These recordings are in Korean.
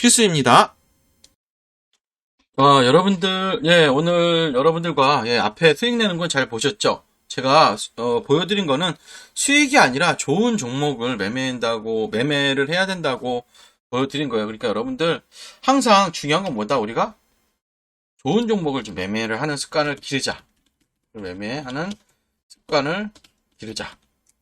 필수입니다. 아, 여러분들, 예, 오늘 여러분들과 예, 앞에 수익 내는 건 잘 보셨죠? 제가 어, 보여드린 거는 수익이 아니라 좋은 종목을 매매한다고 매매를 해야 된다고 보여드린 거예요. 그러니까 여러분들 항상 중요한 건 뭐다? 우리가 좋은 종목을 좀 매매를 하는 습관을 기르자. 매매하는 습관을 기르자.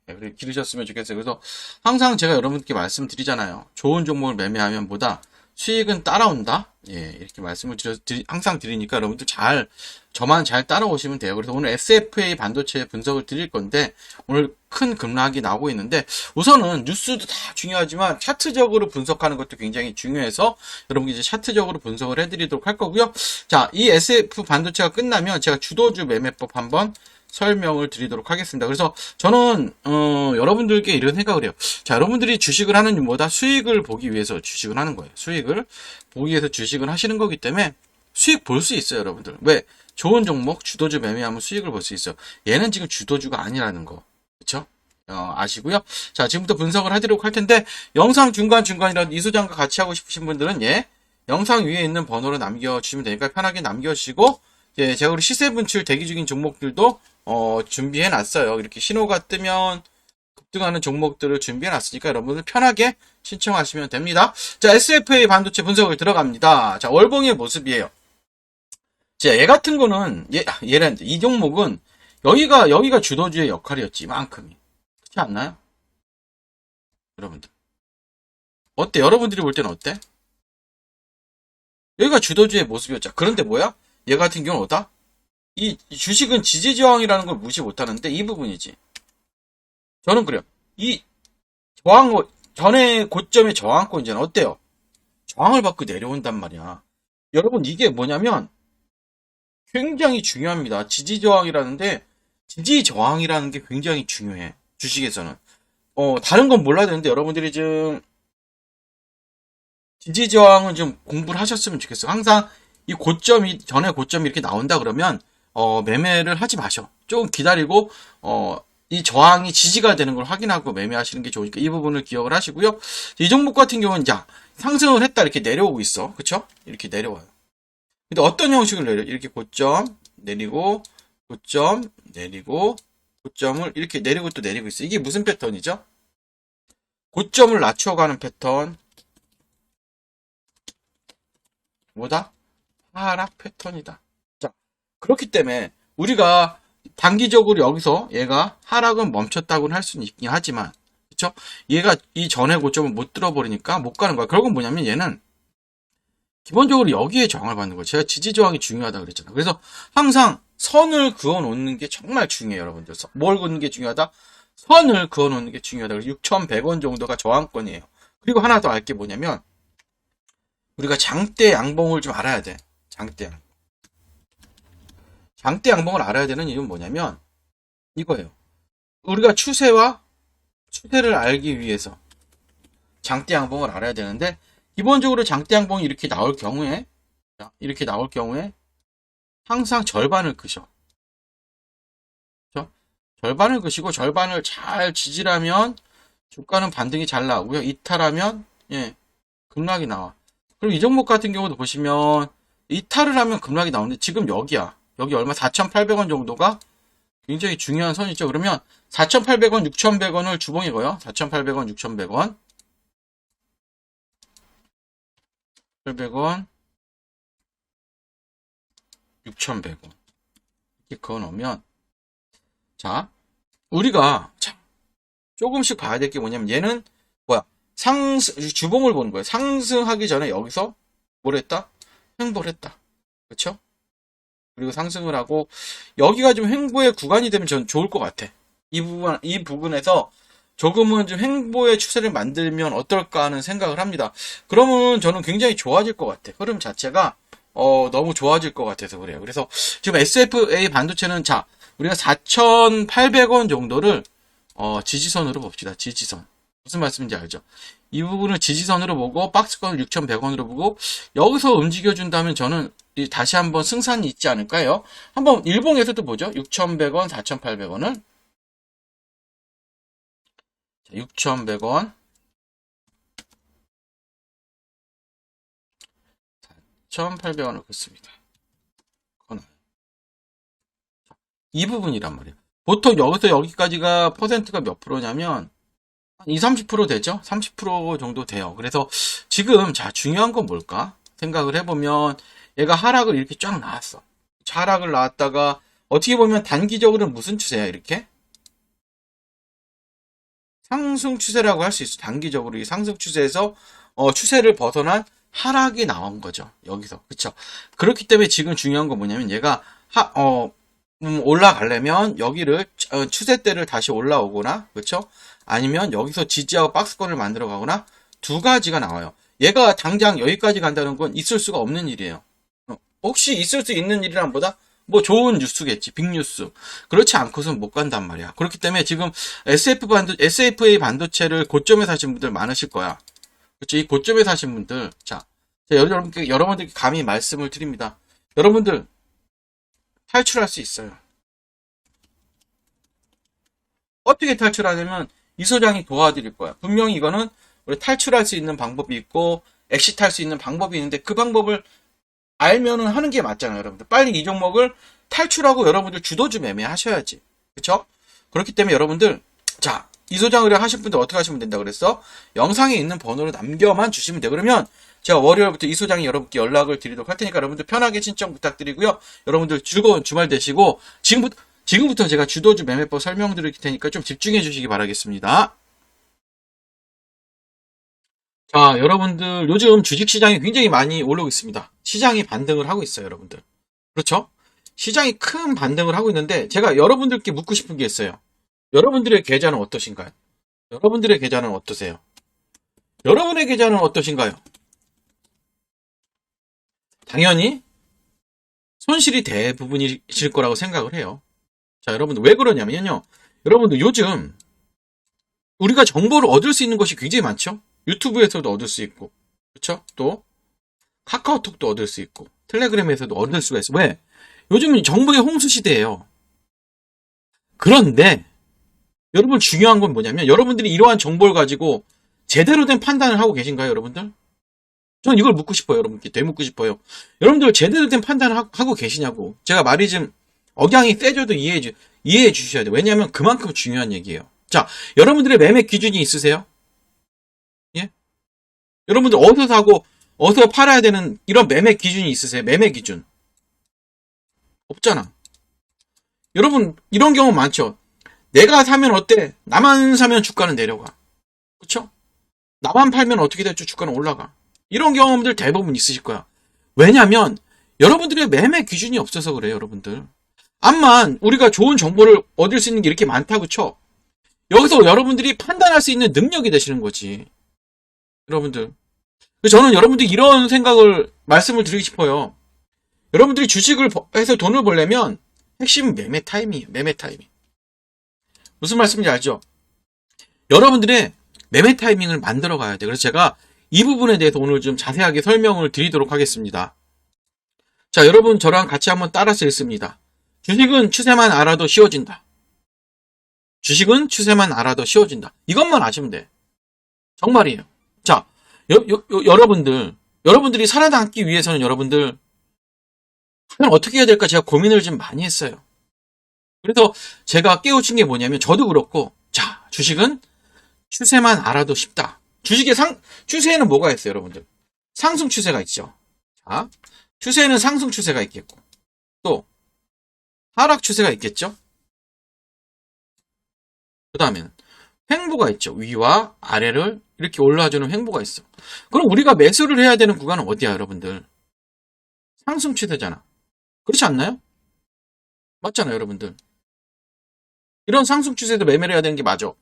네, 그래 기르셨으면 좋겠어요. 그래서 항상 제가 여러분께 말씀드리잖아요. 좋은 종목을 매매하면 보다 수익은 따라온다. 예, 이렇게 말씀을 드려, 드리, 항상 드리니까 여러분들 잘, 저만 잘 따라오시면 돼요. 그래서 오늘 SFA 반도체 분석을 드릴 건데, 오늘 큰 급락이 나오고 있는데, 우선은 뉴스도 다 중요하지만, 차트적으로 분석하는 것도 굉장히 중요해서, 여러분 이제 차트적으로 분석을 해드리도록 할 거고요. 자, 이 SF 반도체가 끝나면 제가 주도주 매매법 한번 설명을 드리도록 하겠습니다. 그래서 저는 어, 여러분들께 이런 생각을 해요. 자, 여러분들이 주식을 하는 이유보다 수익을 보기 위해서 주식을 하는 거예요. 수익을 보기 위해서 주식을 하시는 거기 때문에 수익 볼 수 있어요, 여러분들. 왜? 좋은 종목 주도주 매매하면 수익을 볼 수 있어요. 얘는 지금 주도주가 아니라는 거. 그렇죠? 어, 아시고요. 자, 지금부터 분석을 하도록 할 텐데 영상 중간 중간이라도 이 소장과 같이 하고 싶으신 분들은 예, 영상 위에 있는 번호로 남겨주시면 되니까 편하게 남겨주시고 예, 제가 우리 시세 분출 대기 중인 종목들도 어, 준비해 놨어요. 이렇게 신호가 뜨면 급등하는 종목들을 준비해 놨으니까 여러분들 편하게 신청하시면 됩니다. 자, SFA 반도체 분석을 들어갑니다. 자, 월봉의 모습이에요. 자, 얘 같은 거는 얘 얘는 이 종목은 여기가 여기가 주도주의 역할이었지 이만큼이. 그렇지 않나요? 여러분들. 어때? 여러분들이 볼 때는 어때? 여기가 주도주의 모습이었죠. 그런데 뭐야? 얘 같은 경우는 어다? 이 주식은 지지저항이라는 걸 무시 못하는데 이 부분이지. 저는 그래요. 이 저항 전에 고점의 저항권이잖아. 어때요? 저항을 받고 내려온단 말이야. 여러분 이게 뭐냐면 굉장히 중요합니다. 지지저항이라는데 지지저항이라는 게 굉장히 중요해. 주식에서는. 어 다른 건 몰라야 되는데 여러분들이 좀 지지저항은 좀 공부를 하셨으면 좋겠어요. 항상 이 고점이 전에 고점이 이렇게 나온다 그러면 어, 매매를 하지 마셔. 조금 기다리고, 어, 이 저항이 지지가 되는 걸 확인하고 매매하시는 게 좋으니까 이 부분을 기억을 하시고요. 이 종목 같은 경우는 자, 상승을 했다 이렇게 내려오고 있어. 그쵸? 이렇게 내려와요. 근데 어떤 형식을 내려? 이렇게 고점, 내리고, 고점, 내리고, 고점을 이렇게 내리고 또 내리고 있어. 이게 무슨 패턴이죠? 고점을 낮춰가는 패턴. 뭐다? 하락 패턴이다. 그렇기 때문에 우리가 단기적으로 여기서 얘가 하락은 멈췄다고는 할 수는 있긴 하지만 그쵸? 얘가 이 전에 고점을 못 들어버리니까 못 가는 거야. 결국은 뭐냐면 얘는 기본적으로 여기에 저항을 받는 거예요. 제가 지지 저항이 중요하다 그랬잖아요. 그래서 항상 선을 그어 놓는 게 정말 중요해요, 여러분들. 서- 뭘 긋는 게 중요하다? 선을 그어 놓는 게 중요하다. 그래서 6,100원 정도가 저항권이에요. 그리고 하나 더 알 게 뭐냐면 우리가 장대 양봉을 좀 알아야 돼. 장대 양봉. 장대 양봉을 알아야 되는 이유는 뭐냐면 이거예요. 우리가 추세와 추세를 알기 위해서 장대 양봉을 알아야 되는데 기본적으로 장대 양봉이 이렇게 나올 경우에 자, 이렇게 나올 경우에 항상 절반을. 그죠? 절반을 끄시고 절반을 잘 지지라면 주가는 반등이 잘 나오고요. 이탈하면 예 급락이 나와. 그리고 이 종목 같은 경우도 보시면 이탈을 하면 급락이 나오는데 지금 여기야. 여기 얼마 4,800원 정도가 굉장히 중요한 선이죠. 그러면 4,800원, 6,100원을 주봉이고요. 4,800원, 6,100원. 800원, 6,100원. 이렇게 그어 놓으면 자, 우리가 자, 조금씩 봐야 될 게 뭐냐면 얘는 뭐야? 상승 주봉을 보는 거예요. 상승하기 전에 여기서 뭘 했다? 횡보를 했다. 그렇죠? 그리고 상승을 하고 여기가 좀 횡보의 구간이 되면 전 좋을 것 같아. 이 부분 이 부분에서 조금은 좀 횡보의 추세를 만들면 어떨까 하는 생각을 합니다. 그러면 저는 굉장히 좋아질 것 같아. 흐름 자체가 어, 너무 좋아질 것 같아서 그래요. 그래서 지금 SFA 반도체는 자 우리가 4,800원 정도를 어, 지지선으로 봅시다. 지지선. 무슨 말씀인지 알죠? 이 부분을 지지선으로 보고 박스권을 6,100원으로 보고 여기서 움직여준다면 저는 이- 다시 한번 승산이 있지 않을까요? 한번 일봉에서도 보죠. 6,100원, 4,800원을 6,100원 4,800원을 긋습니다. 이 부분이란 말이에요. 보통 여기서 여기까지가 퍼센트가 몇 프로냐면 한 2, 30% 되죠? 30% 정도 돼요. 그래서 지금 자 중요한 건 뭘까? 생각을 해보면 얘가 하락을 이렇게 쫙 나왔어. 하락을 나왔다가 어떻게 보면 단기적으로는 무슨 추세야 이렇게? 상승 추세라고 할 수 있어. 단기적으로 이 상승 추세에서 어, 추세를 벗어난 하락이 나온 거죠. 여기서. 그쵸? 그렇기 때문에 지금 중요한 건 뭐냐면 얘가 하, 어, 음, 올라가려면 여기를 어, 추세대를 다시 올라오거나 그쵸? 아니면 여기서 지지하고 박스권을 만들어 가거나 두 가지가 나와요. 얘가 당장 여기까지 간다는 건 있을 수가 없는 일이에요. 어, 혹시 있을 수 있는 일이란 보다 뭐 좋은 뉴스겠지. 빅뉴스. 그렇지 않고선 못 간단 말이야. 그렇기 때문에 지금 SF 반도, SFA 반도체를 고점에 사신 분들 많으실 거야. 그렇죠. 이 고점에 사신 분들. 자, 여러분께, 여러분들께 감히 말씀을 드립니다. 여러분들, 탈출할 수 있어요. 어떻게 탈출하냐면, 이 소장이 도와드릴 거야. 분명히 이거는 우리 탈출할 수 있는 방법이 있고, 엑시트할 수 있는 방법이 있는데, 그 방법을 알면은 하는 게 맞잖아요, 여러분들. 빨리 이 종목을 탈출하고 여러분들 주도주 매매하셔야지. 그쵸? 그렇기 때문에 여러분들, 자, 이 소장 의뢰 하실 분들 어떻게 하시면 된다 그랬어? 영상에 있는 번호로 남겨만 주시면 돼. 그러면 제가 월요일부터 이 소장이 여러분께 연락을 드리도록 할 테니까 여러분들 편하게 신청 부탁드리고요. 여러분들 즐거운 주말 되시고, 지금부터, 지금부터 제가 주도주 매매법 설명드릴 테니까 좀 집중해 주시기 바라겠습니다. 자, 여러분들, 요즘 주식시장이 굉장히 많이 올라오고 있습니다. 시장이 반등을 하고 있어요, 여러분들. 그렇죠? 시장이 큰 반등을 하고 있는데, 제가 여러분들께 묻고 싶은 게 있어요. 여러분들의 계좌는 어떠신가요? 여러분들의 계좌는 어떠세요? 여러분의 계좌는 어떠신가요? 당연히 손실이 대부분이실 거라고 생각을 해요. 자, 여러분들 왜 그러냐면요. 여러분들 요즘 우리가 정보를 얻을 수 있는 것이 굉장히 많죠? 유튜브에서도 얻을 수 있고, 그렇죠? 또 카카오톡도 얻을 수 있고, 텔레그램에서도 얻을 수가 있어. 왜? 요즘은 정보의 홍수 시대예요. 그런데 여러분 중요한 건 뭐냐면 여러분들이 이러한 정보를 가지고 제대로 된 판단을 하고 계신가요, 여러분들? 저는 이걸 묻고 싶어요, 여러분께 되묻고 싶어요. 여러분들 제대로 된 판단을 하- 하고 계시냐고. 제가 말이 좀 억양이 세져도 이해해 주 이해해 주셔야 돼요. 왜냐하면 그만큼 중요한 얘기예요. 자, 여러분들의 매매 기준이 있으세요? 예? 여러분들 어디서 사고 어디서 팔아야 되는 이런 매매 기준이 있으세요? 매매 기준 없잖아. 여러분 이런 경우 많죠. 내가 사면 어때? 나만 사면 주가는 내려가. 그쵸? 나만 팔면 어떻게 될지 주가는 올라가. 이런 경험들 대부분 있으실 거야. 왜냐면 여러분들의 매매 기준이 없어서 그래요, 여러분들. 암만 우리가 좋은 정보를 얻을 수 있는 게 이렇게 많다고 쳐. 여기서 여러분들이 판단할 수 있는 능력이 되시는 거지. 여러분들. 저는 여러분들이 이런 생각을 말씀을 드리고 싶어요. 여러분들이 주식을 버- 해서 돈을 벌려면 핵심은 매매 타임이에요. 매매 타이밍. 무슨 말씀인지 알죠? 여러분들의 매매 타이밍을 만들어 가야 돼. 그래서 제가 이 부분에 대해서 오늘 좀 자세하게 설명을 드리도록 하겠습니다. 자, 여러분 저랑 같이 한번 따라서 읽습니다. 주식은 추세만 알아도 쉬워진다. 주식은 추세만 알아도 쉬워진다. 이것만 아시면 돼. 정말이에요. 자, 여, 여, 여- 여러분들, 여러분들이 살아남기 위해서는 여러분들, 과연 어떻게 해야 될까 제가 고민을 좀 많이 했어요. 그래서 제가 깨우친 게 뭐냐면, 저도 그렇고, 자, 주식은 추세만 알아도 쉽다. 주식의 상, 추세에는 뭐가 있어요, 여러분들? 상승 추세가 있죠. 자, 추세에는 상승 추세가 있겠고, 또, 하락 추세가 있겠죠? 그 다음에는 횡보가 있죠. 위와 아래를 이렇게 올라와주는 횡보가 있어. 그럼 우리가 매수를 해야 되는 구간은 어디야, 여러분들? 상승 추세잖아. 그렇지 않나요? 맞잖아요, 여러분들. 이런 상승 추세도 매매를 해야 되는 게 맞아.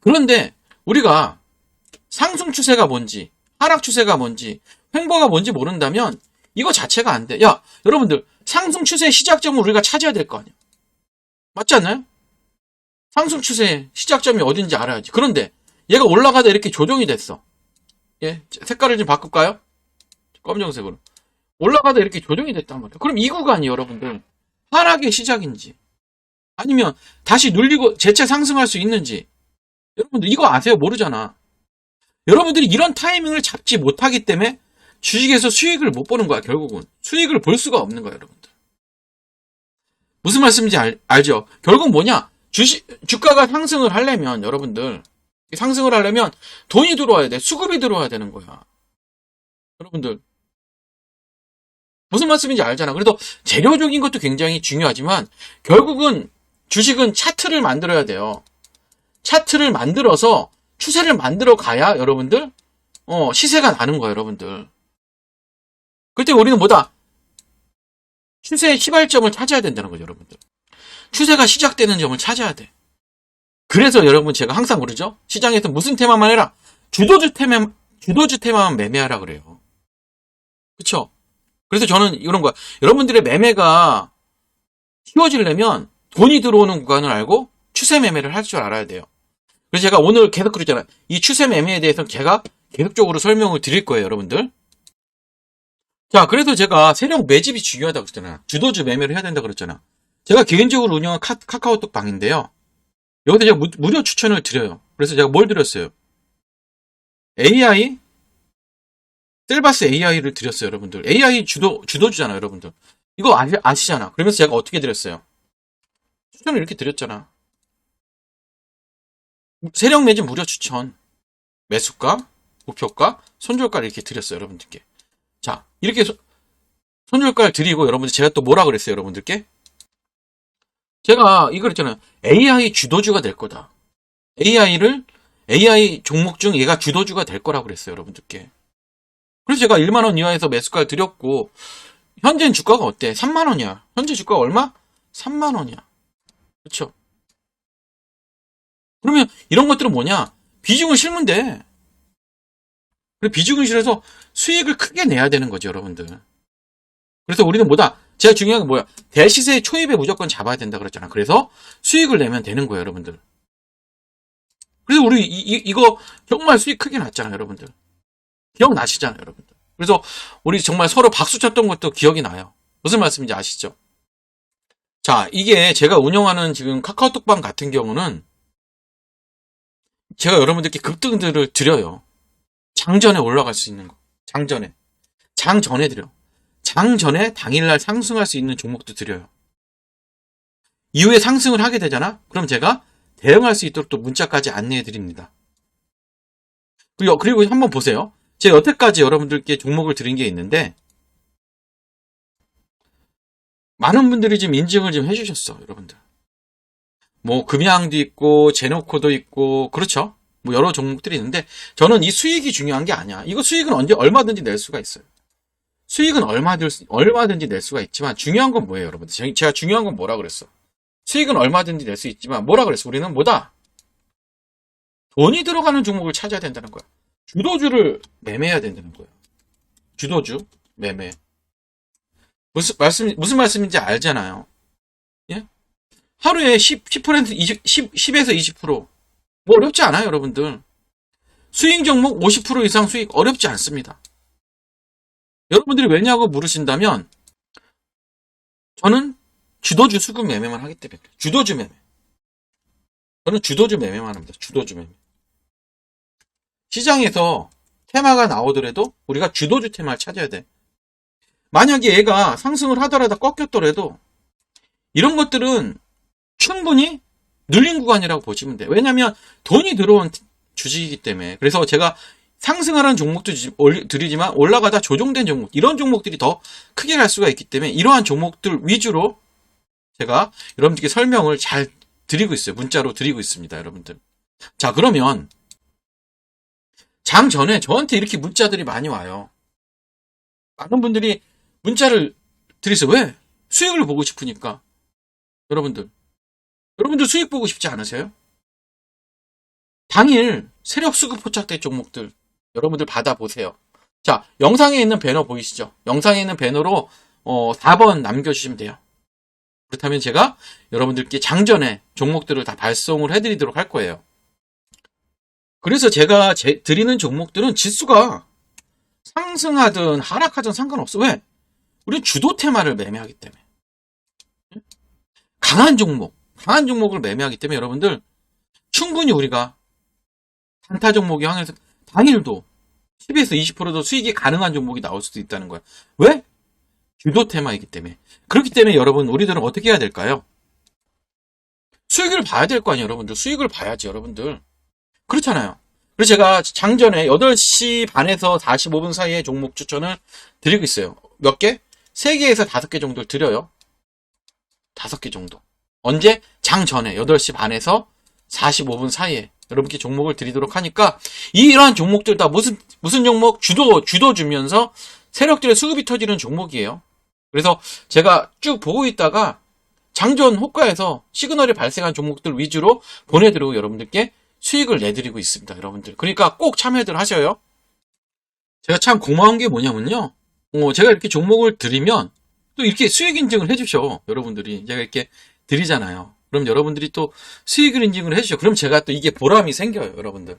그런데 우리가 상승 추세가 뭔지, 하락 추세가 뭔지, 횡보가 뭔지 모른다면 이거 자체가 안 돼. 야, 여러분들, 상승 추세의 시작점을 우리가 찾아야 될 거 아니야. 맞지 않나요? 상승 추세의 시작점이 어딘지 알아야지. 그런데 얘가 올라가다 이렇게 조정이 됐어. 예, 색깔을 좀 바꿀까요? 검정색으로. 올라가다 이렇게 조정이 됐단 말이에요. 그럼 이 구간이 여러분들 하락의 시작인지 아니면 다시 눌리고 재차 상승할 수 있는지 여러분들 이거 아세요? 모르잖아. 여러분들이 이런 타이밍을 잡지 못하기 때문에 주식에서 수익을 못 보는 거야, 결국은. 수익을 볼 수가 없는 거야, 여러분들. 무슨 말씀인지 알, 알죠? 결국 뭐냐? 주식, 주가가 상승을 하려면, 여러분들, 상승을 하려면 돈이 들어와야 돼. 수급이 들어와야 되는 거야. 여러분들. 무슨 말씀인지 알잖아. 그래도 재료적인 것도 굉장히 중요하지만, 결국은 주식은 차트를 만들어야 돼요. 차트를 만들어서 추세를 만들어 가야 여러분들, 어, 시세가 나는 거예요, 여러분들. 그때 우리는 뭐다? 추세의 시발점을 찾아야 된다는 거죠, 여러분들. 추세가 시작되는 점을 찾아야 돼. 그래서 여러분 제가 항상 그러죠? 시장에서 무슨 테마만 해라. 주도주 테마, 주도주 테마만 매매하라 그래요. 그쵸? 그래서 저는 이런 거야. 여러분들의 매매가 쉬워지려면 돈이 들어오는 구간을 알고 추세 매매를 할 줄 알아야 돼요. 그래서 제가 오늘 계속 그러잖아요. 이 추세 매매에 대해서는 제가 계속적으로 설명을 드릴 거예요, 여러분들. 자, 그래서 제가 세력 매집이 중요하다고 그랬잖아요. 주도주 매매를 해야 된다고 그랬잖아. 제가 개인적으로 운영한 카, 카카오톡 방인데요. 여기서 제가 무, 무료 추천을 드려요. 그래서 제가 뭘 드렸어요? AI? 셀바스 AI를 드렸어요, 여러분들. AI 주도, 주도주잖아요, 여러분들. 이거 아시, 아시잖아. 그러면서 제가 어떻게 드렸어요? 추천을 이렇게 드렸잖아. 세력 매집 무료 추천. 매수가, 목표가, 손절가를 이렇게 드렸어요, 여러분들께. 자, 이렇게 소- 손절가를 드리고 여러분들 제가 또 뭐라 그랬어요, 여러분들께? 제가 이거 그랬잖아요. AI 주도주가 될 거다. AI를 AI 종목 중 얘가 주도주가 될 거라고 그랬어요, 여러분들께. 그래서 제가 1만 원 이하에서 매수가를 드렸고 현재 주가가 어때? 3만 원이야. 현재 주가가 얼마? 3만 원이야. 그렇죠? 그러면 이런 것들은 뭐냐? 비중을 실면 돼. 실어서 수익을 크게 내야 되는 거죠, 여러분들. 그래서 우리는 뭐다? 제가 중요한 게 뭐야? 대시세 초입에 무조건 잡아야 된다 그랬잖아. 그래서 수익을 내면 되는 거예요, 여러분들. 그래서 우리 이, 이- 이거 정말 수익 크게 났잖아요, 여러분들. 기억나시잖아요, 여러분들. 그래서 우리 정말 서로 박수 쳤던 것도 기억이 나요. 무슨 말씀인지 아시죠? 자, 이게 제가 운영하는 지금 카카오톡방 같은 경우는 제가 여러분들께 급등들을 드려요. 장전에 올라갈 수 있는 거. 장전에. 장전에 드려. 장전에 당일날 상승할 수 있는 종목도 드려요. 이후에 상승을 하게 되잖아? 그럼 제가 대응할 수 있도록 또 문자까지 안내해 드립니다. 그리고, 그리고 한번 보세요. 제가 여태까지 여러분들께 종목을 드린 게 있는데, 많은 분들이 지금 인증을 좀 해주셨어, 여러분들. 뭐, 금양도 있고, 제노코도 있고, 그렇죠? 뭐, 여러 종목들이 있는데, 저는 이 수익이 중요한 게 아니야. 이거 수익은 언제, 얼마든지 낼 수가 있어요. 수익은 얼마든, 얼마든지 낼 수가 있지만 중요한 건 뭐예요, 여러분? 들 제가 중요한 건 뭐라 그랬어? 수익은 얼마든지 낼 수 있지만 뭐라 그랬어? 우리는 뭐다? 돈이 들어가는 종목을 찾아야 된다는 거야. 주도주를 매매해야 된다는 거예요. 주도주 매매. 무슨 말씀 무슨 말씀인지 알잖아요. 예? 하루에 10, 10% 20, 10, 10에서 20%. 뭐 어렵지 않아요, 여러분들. 수익 종목 50% 이상 수익 어렵지 않습니다. 여러분들이 왜냐고 물으신다면 저는 주도주 수급 매매만 하기 때문에. 주도주 매매. 저는 주도주 매매만 합니다. 주도주 매매. 시장에서 테마가 나오더라도 우리가 주도주 테마를 찾아야 돼. 만약에 얘가 상승을 하더라도 꺾였더라도 이런 것들은 충분히 눌린 구간이라고 보시면 돼요. 왜냐하면 돈이 들어온 주식이기 때문에. 그래서 제가 상승하는 종목도 드리지만 올라가다 조정된 종목, 이런 종목들이 더 크게 갈 수가 있기 때문에 이러한 종목들 위주로 제가 여러분들께 설명을 잘 드리고 있어요. 문자로 드리고 있습니다, 여러분들. 자, 그러면 장 전에 저한테 이렇게 문자들이 많이 와요. 많은 분들이 문자를 드리세요. 왜? 수익을 보고 싶으니까. 여러분들. 여러분들 수익 보고 싶지 않으세요? 당일 세력 수급 포착된 종목들 여러분들 받아보세요. 자, 영상에 있는 배너 보이시죠? 영상에 있는 배너로 어, 4번 남겨주시면 돼요. 그렇다면 제가 여러분들께 장전에 종목들을 다 발송을 해드리도록 할 거예요. 그래서 제가 제- 드리는 종목들은 지수가 상승하든 하락하든 상관없어. 왜? 우리 주도 테마를 매매하기 때문에. 강한 종목, 강한 종목을 매매하기 때문에 여러분들 충분히 우리가 단타 종목이 항해서 당일도 10에서 20%도 수익이 가능한 종목이 나올 수도 있다는 거야. 왜? 주도 테마이기 때문에. 그렇기 때문에 여러분, 우리들은 어떻게 해야 될까요? 수익을 봐야 될 거 아니에요, 여러분들. 수익을 봐야지, 여러분들. 그렇잖아요. 그래서 제가 장전에 8시 반에서 45분 사이에 종목 추천을 드리고 있어요. 몇 개? 3개에서 5개 정도 드려요. 5개 정도. 언제? 장 전에 8시 반에서 45분 사이에 여러분께 종목을 드리도록 하니까 이러한 종목들 다 무슨 무슨 종목 주도 주도 주면서 세력들의 수급이 터지는 종목이에요. 그래서 제가 쭉 보고 있다가 장전 호가에서 시그널이 발생한 종목들 위주로 보내드리고 여러분들께 수익을 내드리고 있습니다, 여러분들. 그러니까 꼭 참여들 하셔요. 제가 참 고마운 게 뭐냐면요. 어, 제가 이렇게 종목을 드리면 또 이렇게 수익 인증을 해주셔, 여러분들이. 제가 이렇게 드리잖아요. 그럼 여러분들이 또 수익을 인증을 해주셔. 그럼 제가 또 이게 보람이 생겨요, 여러분들.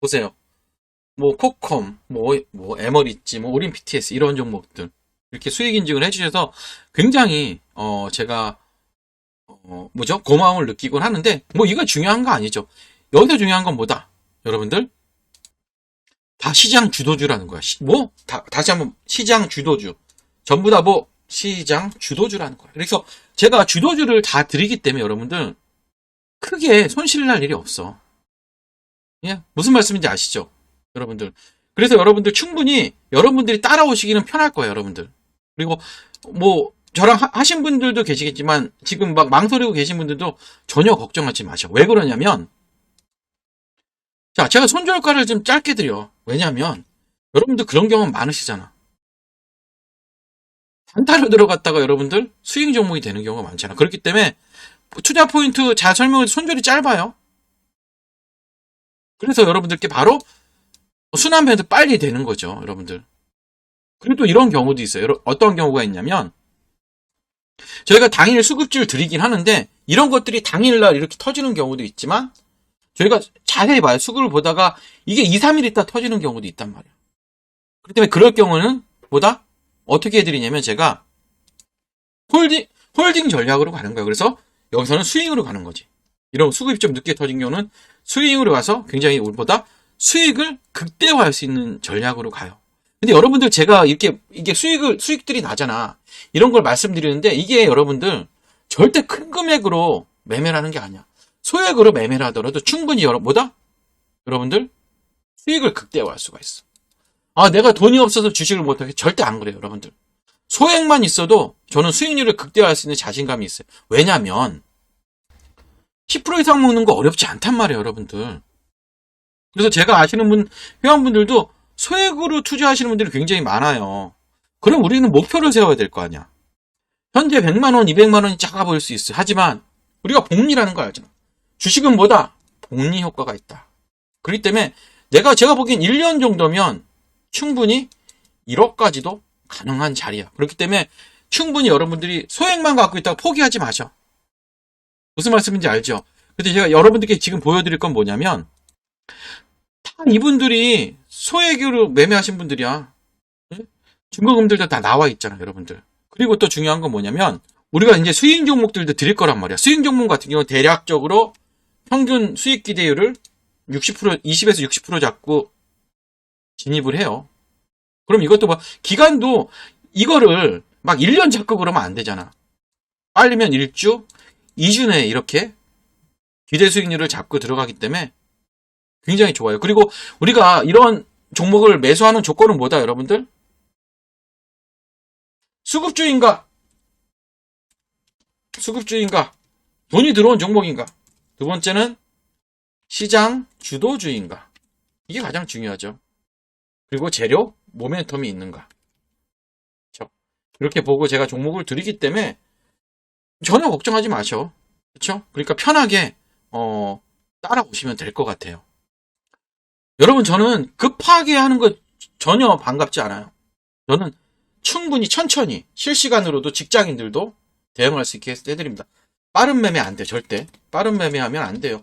보세요. 뭐, 코컴, 뭐, 뭐, 에머리지, 뭐, 오린 PTS, 이런 종목들. 이렇게 수익 인증을 해주셔서 굉장히, 어, 제가, 어, 뭐죠? 고마움을 느끼곤 하는데, 뭐, 이거 중요한 거 아니죠. 여기서 중요한 건 뭐다? 여러분들? 다 시장 주도주라는 거야. 시- 뭐? 다, 다시 한번, 시장 주도주. 전부 다 뭐, 시장 주도주라는 거야. 그래서 제가 주도주를 다 드리기 때문에 여러분들, 크게 손실 날 일이 없어. 예? 무슨 말씀인지 아시죠? 여러분들. 그래서 여러분들 충분히 여러분들이 따라오시기는 편할 거예요, 여러분들. 그리고 뭐 저랑 하- 하신 분들도 계시겠지만 지금 막 망설이고 계신 분들도 전혀 걱정하지 마셔. 왜 그러냐면 자, 제가 손절가를 좀 짧게 드려. 왜냐면 여러분들 그런 경험 많으시잖아. 단타로 들어갔다가 여러분들 수익 종목이 되는 경우가 많잖아. 그렇기 때문에 투자 포인트 잘 설명을 손절이 짧아요. 그래서 여러분들께 바로 순환 배도 빨리 되는 거죠, 여러분들. 그리고 또 이런 경우도 있어요. 어떤 경우가 있냐면 저희가 당일 수급주를 드리긴 하는데 이런 것들이 당일날 이렇게 터지는 경우도 있지만 저희가 자세히 봐요. 수급을 보다가 이게 2, 3일 있다 터지는 경우도 있단 말이에요. 그렇기 때문에 그럴 경우는 뭐다? 어떻게 해드리냐면 제가 홀딩, 홀딩 전략으로 가는 거예요. 그래서 여기서는 스윙으로 가는 거지. 이런 수급이 좀 늦게 터진 경우는 스윙으로 가서 굉장히 우리보다 수익을 극대화할 수 있는 전략으로 가요. 근데 여러분들 제가 이렇게 이게 수익을 수익들이 나잖아. 이런 걸 말씀드리는데 이게 여러분들 절대 큰 금액으로 매매를 하는 게 아니야. 소액으로 매매를 하더라도 충분히 여러 뭐다? 여러분들 수익을 극대화할 수가 있어. 아, 내가 돈이 없어서 주식을 못하게 절대 안 그래요, 여러분들. 소액만 있어도 저는 수익률을 극대화할 수 있는 자신감이 있어요. 왜냐면 10% 이상 먹는 거 어렵지 않단 말이에요, 여러분들. 그래서 제가 아시는 분, 회원분들도 소액으로 투자하시는 분들이 굉장히 많아요. 그럼 우리는 목표를 세워야 될 거 아니야. 현재 100만 원, 200만 원이 작아 보일 수 있어. 하지만 우리가 복리라는 걸 알잖아. 주식은 뭐다? 복리 효과가 있다. 그렇기 때문에 내가 제가 보기엔 1년 정도면 충분히 1억까지도 가능한 자리야. 그렇기 때문에 충분히 여러분들이 소액만 갖고 있다고 포기하지 마셔. 무슨 말씀인지 알죠? 근데 제가 여러분들께 지금 보여드릴 건 뭐냐면 다 이분들이 소액으로 매매하신 분들이야. 예? 증거금들도 다 나와 있잖아, 여러분들. 그리고 또 중요한 건 뭐냐면 우리가 이제 수익 종목들도 드릴 거란 말이야. 수익 종목 같은 경우는 대략적으로 평균 수익 기대율을 60% 20에서 60% 잡고 진입을 해요. 그럼 이것도 뭐 기간도 이거를 막 1년 잡고 그러면 안 되잖아. 빨리면 1주, 2주 내에 이렇게 기대 수익률을 잡고 들어가기 때문에 굉장히 좋아요. 그리고 우리가 이런 종목을 매수하는 조건은 뭐다, 여러분들? 수급주인가? 수급주인가? 돈이 들어온 종목인가? 두 번째는 시장 주도주인가? 이게 가장 중요하죠. 그리고 재료, 모멘텀이 있는가? 그렇죠? 이렇게 보고 제가 종목을 드리기 때문에 전혀 걱정하지 마셔. 그렇죠? 그러니까 편하게 어, 따라오시면 될 것 같아요. 여러분 저는 급하게 하는 거 전혀 반갑지 않아요. 저는 충분히 천천히 실시간으로도 직장인들도 대응할 수 있게 해드립니다. 빠른 매매 안 돼, 절대. 빠른 매매하면 안 돼요.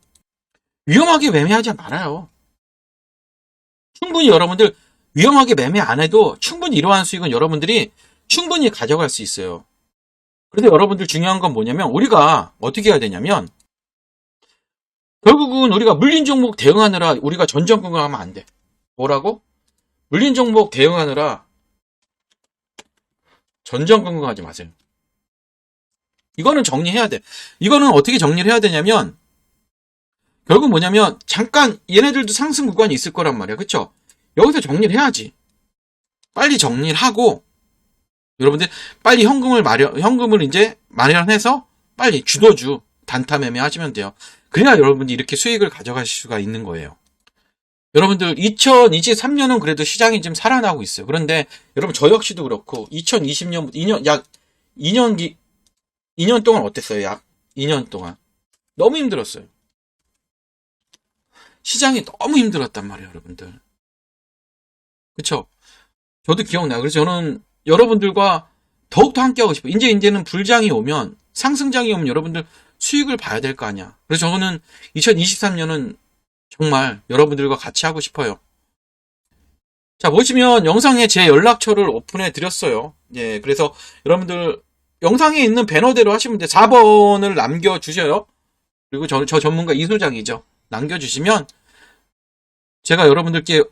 위험하게 매매하지 말아요. 충분히 여러분들 위험하게 매매 안 해도 충분히 이러한 수익은 여러분들이 충분히 가져갈 수 있어요. 그런데 여러분들 중요한 건 뭐냐면 우리가 어떻게 해야 되냐면 결국은 우리가 물린 종목 대응하느라 우리가 전전긍긍 하면 안 돼. 뭐라고? 물린 종목 대응하느라 전전긍긍하지 마세요. 이거는 정리해야 돼. 이거는 어떻게 정리를 해야 되냐면 결국 뭐냐면 잠깐 얘네들도 상승 구간이 있을 거란 말이야. 그쵸? 여기서 정리를 해야지. 빨리 정리를 하고 여러분들 빨리 현금을 마련 현금을 이제 마련해서 빨리 주도주 단타 매매 하시면 돼요. 그래야 여러분들이 이렇게 수익을 가져가실 수가 있는 거예요. 여러분들 2023년은 그래도 시장이 좀 살아나고 있어요. 그런데 여러분 저 역시도 그렇고 2020년 2년 약 2년 기 2년 동안 어땠어요? 약 2년 동안 너무 힘들었어요. 시장이 너무 힘들었단 말이에요, 여러분들. 그쵸? 저도 기억나요. 그래서 저는 여러분들과 더욱더 함께하고 싶어요. 이제, 이제는 불장이 오면, 상승장이 오면 여러분들 수익을 봐야 될 거 아니야. 그래서 저는 2023년은 정말 여러분들과 같이 하고 싶어요. 자, 보시면 영상에 제 연락처를 오픈해 드렸어요. 예, 그래서 여러분들 영상에 있는 배너대로 하시면 돼. 4번을 남겨주셔요. 그리고 저, 저 전문가 이소장이죠. 남겨주시면 제가 여러분들께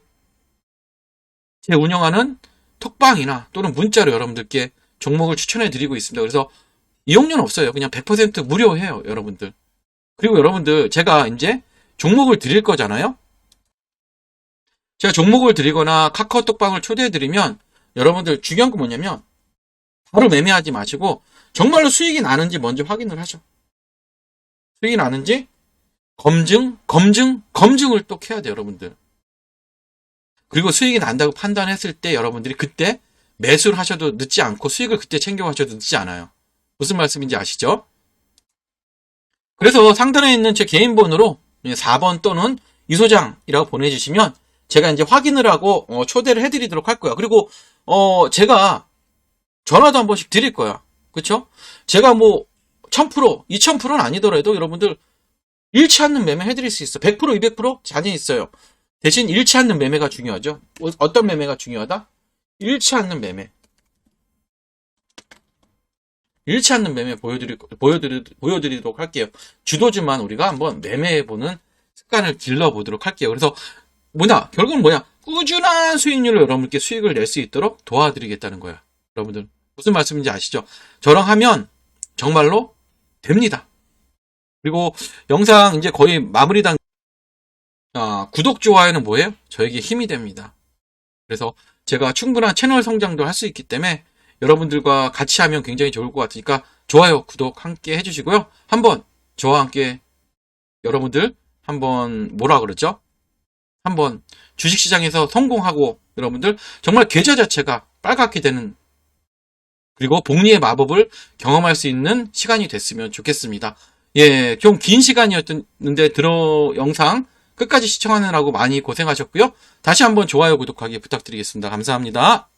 제 운영하는 톡방이나 또는 문자로 여러분들께 종목을 추천해 드리고 있습니다. 그래서 이용료는 없어요. 그냥 100% 무료해요, 여러분들. 그리고 여러분들 제가 이제 종목을 드릴 거잖아요. 제가 종목을 드리거나 카카오톡방을 초대해 드리면 여러분들 중요한 건 뭐냐면 바로 매매하지 마시고 정말로 수익이 나는지 먼저 확인을 하죠. 수익이 나는지 검증, 검증, 검증을 또 해야 돼요, 여러분들. 그리고 수익이 난다고 판단했을 때 여러분들이 그때 매수를 하셔도 늦지 않고 수익을 그때 챙겨가셔도 늦지 않아요. 무슨 말씀인지 아시죠? 그래서 상단에 있는 제 개인 번호로 4번 또는 이 소장이라고 보내주시면 제가 이제 확인을 하고 어, 초대를 해드리도록 할 거야. 그리고 어, 제가 전화도 한 번씩 드릴 거야. 그쵸? 제가 뭐, 1000%, 2000%는 아니더라도 여러분들, 잃지 않는 매매 해드릴 수 있어. 100%, 200% 자신 있어요. 대신 잃지 않는 매매가 중요하죠. 어- 어떤 매매가 중요하다? 잃지 않는 매매. 잃지 않는 매매 보여드리, 보여드리, 보여드리도록 할게요. 주도주만 우리가 한번 매매해보는 습관을 길러보도록 할게요. 그래서 뭐냐? 결국은 뭐야? 꾸준한 수익률로 여러분께 수익을 낼 수 있도록 도와드리겠다는 거야. 여러분들. 무슨 말씀인지 아시죠? 저랑 하면 정말로 됩니다. 그리고 영상 이제 거의 마무리 단, 아, 구독, 좋아요는 뭐예요? 저에게 힘이 됩니다. 그래서 제가 충분한 채널 성장도 할 수 있기 때문에 여러분들과 같이 하면 굉장히 좋을 것 같으니까 좋아요, 구독 함께 해주시고요. 한번 저와 함께 여러분들 한번 뭐라 그러죠? 한번 주식시장에서 성공하고 여러분들 정말 계좌 자체가 빨갛게 되는 그리고 복리의 마법을 경험할 수 있는 시간이 됐으면 좋겠습니다. 예, 좀 긴 시간이었는데 들어 영상 끝까지 시청하느라고 많이 고생하셨고요. 다시 한번 좋아요, 구독하기 부탁드리겠습니다. 감사합니다.